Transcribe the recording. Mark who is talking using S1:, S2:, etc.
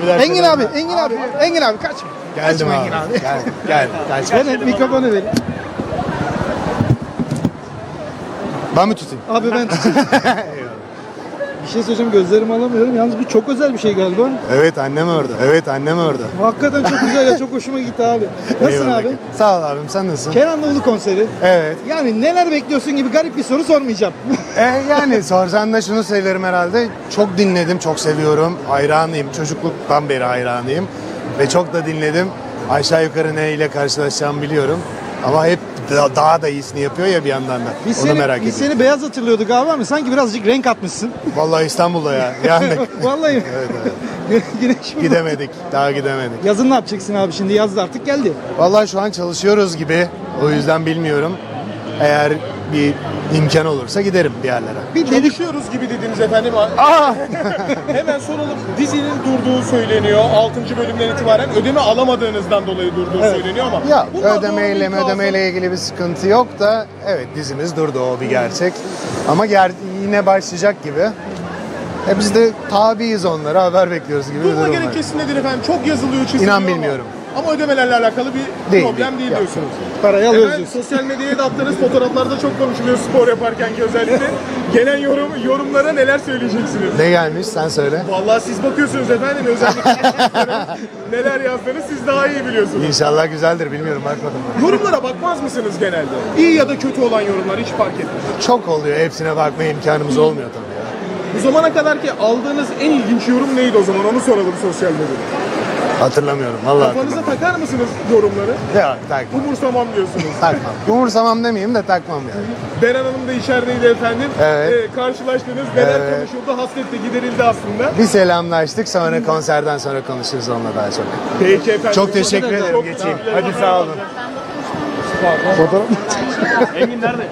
S1: Abiler
S2: Engin abi, Engin abi, Engin abi kaç.
S1: Geldim
S2: Kaçma
S1: abi.
S2: Engin abi.
S1: Gel, gel. Kaç.
S2: Ver mikrofonu ver.
S1: Ben mi tutayım?
S2: Abi ben Bir şey söyleyeceğim gözlerimi alamıyorum. Yalnız bu çok özel bir şey galiba.
S1: Evet annem orada. Evet annem orada.
S2: Hakikaten çok güzel ya çok hoşuma gitti abi. Nasılsın
S1: Eyvallah.
S2: abi?
S1: Sağ ol abim sen nasılsın?
S2: Kenan Doğulu konseri.
S1: Evet.
S2: Yani neler bekliyorsun gibi garip bir soru sormayacağım.
S1: E, yani sorsan da şunu söylerim herhalde. Çok dinledim, çok seviyorum. Hayranıyım. Çocukluktan beri hayranıyım. Ve çok da dinledim. Aşağı yukarı ne ile karşılaşacağımı biliyorum. Ama hep da- daha da iyisini yapıyor ya bir yandan da.
S2: Biz
S1: Onu
S2: seni,
S1: merak
S2: biz
S1: ediyorum.
S2: seni beyaz hatırlıyorduk abi ama sanki birazcık renk atmışsın.
S1: Vallahi İstanbul'da ya. Yani
S2: Vallahi.
S1: evet, evet.
S2: Güneş mi?
S1: gidemedik. Daha gidemedik.
S2: Yazın ne yapacaksın abi şimdi? Yaz da artık geldi.
S1: Vallahi şu an çalışıyoruz gibi. O yüzden bilmiyorum. Eğer bir imkan olursa giderim bir yerlere.
S2: Bir
S3: Çalışıyoruz gibi dediniz efendim.
S1: Aa!
S3: Hemen soralım. Dizinin durduğu söyleniyor. 6. bölümden itibaren ödeme alamadığınızdan dolayı durduğu söyleniyor ama.
S1: Ya
S3: bunlar
S1: ödemeyle ödemeyle ilgili bir sıkıntı yok da evet dizimiz durdu o bir gerçek. Ama ger yine başlayacak gibi. E biz de tabiiz onlara haber bekliyoruz gibi bir
S3: Durma
S1: durum var.
S3: gerekçesi nedir efendim? Çok yazılıyor, çiziliyor
S1: İnan
S3: ama-
S1: bilmiyorum.
S3: Ama ödemelerle alakalı bir
S1: Değil,
S3: problem
S1: değil.
S3: değil, diyorsunuz.
S2: parayı alıyoruz diyorsun.
S3: sosyal medyaya da attığınız fotoğraflarda çok konuşuluyor spor yaparken ki özellikle. Gelen yorum, yorumlara neler söyleyeceksiniz?
S1: Ne gelmiş sen söyle.
S3: Vallahi siz bakıyorsunuz efendim özellikle neler yazdığını siz daha iyi biliyorsunuz.
S1: İnşallah güzeldir bilmiyorum bakmadım.
S3: Yorumlara bakmaz mısınız genelde? İyi ya da kötü olan yorumlar hiç fark etmez.
S1: Çok oluyor hepsine bakma imkanımız olmuyor tabii ya.
S3: Bu zamana kadar ki aldığınız en ilginç yorum neydi o zaman onu soralım sosyal medyada.
S1: Hatırlamıyorum vallahi
S3: Kafanıza
S1: hatırlamıyorum.
S3: takar mısınız yorumları?
S1: Ya takmam.
S3: Umursamam diyorsunuz.
S1: Takmam. Umursamam demeyeyim de takmam yani.
S3: Beren Hanım da içerideydi efendim.
S1: Evet.
S3: Ee, karşılaştınız. Neler
S1: Evet.
S3: konuşuldu? Hasret de giderildi aslında.
S1: Bir selamlaştık sonra konserden sonra konuşuruz onunla daha çok.
S3: Peki efendim.
S1: Çok teşekkür ederim. Geçeyim. Hadi sağ olun.
S2: Fotoğraf
S3: Engin nerede?